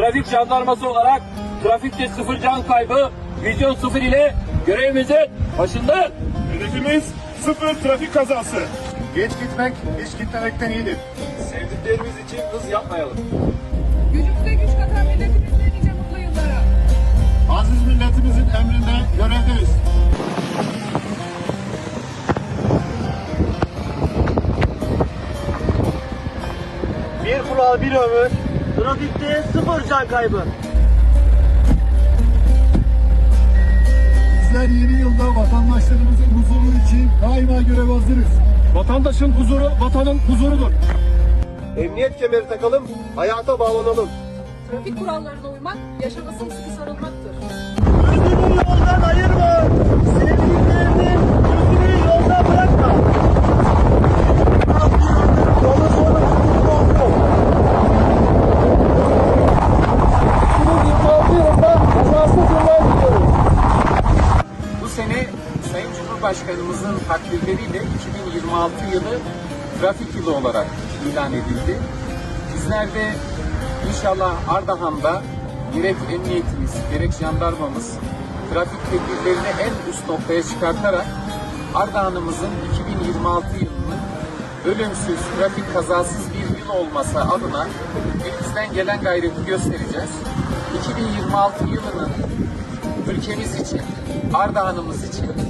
trafik jandarması olarak trafikte sıfır can kaybı, vizyon sıfır ile görevimizin başındayız. Hedefimiz sıfır trafik kazası. Geç gitmek hiç gitmemekten iyidir. Sevdiklerimiz için hız yapmayalım. Gücümüze güç katan milletimizle nice mutlu yıllara. Aziz milletimizin emrinde görevdeyiz. Bir kural bir ömür. Trafikte sıfır can kaybı. Bizler yeni yılda vatandaşlarımızın huzuru için daima görev hazırız. Vatandaşın huzuru vatanın huzurudur. Emniyet kemeri takalım, hayata bağlanalım. Trafik kurallarına uymak, yaşama sımsıkı sarılmaktır. Cumhurbaşkanımızın takdirleriyle 2026 yılı trafik yılı olarak ilan edildi. Bizler de inşallah Ardahan'da gerek emniyetimiz, gerek jandarmamız trafik tedbirlerini en üst noktaya çıkartarak Ardahan'ımızın 2026 yılının ölümsüz, trafik kazasız bir yıl olması adına elimizden gelen gayreti göstereceğiz. 2026 yılının ülkemiz için, Ardahan'ımız için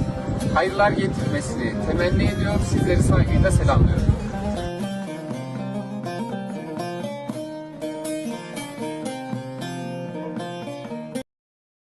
hayırlar getirmesini temenni ediyor. Sizleri saygıyla selamlıyorum.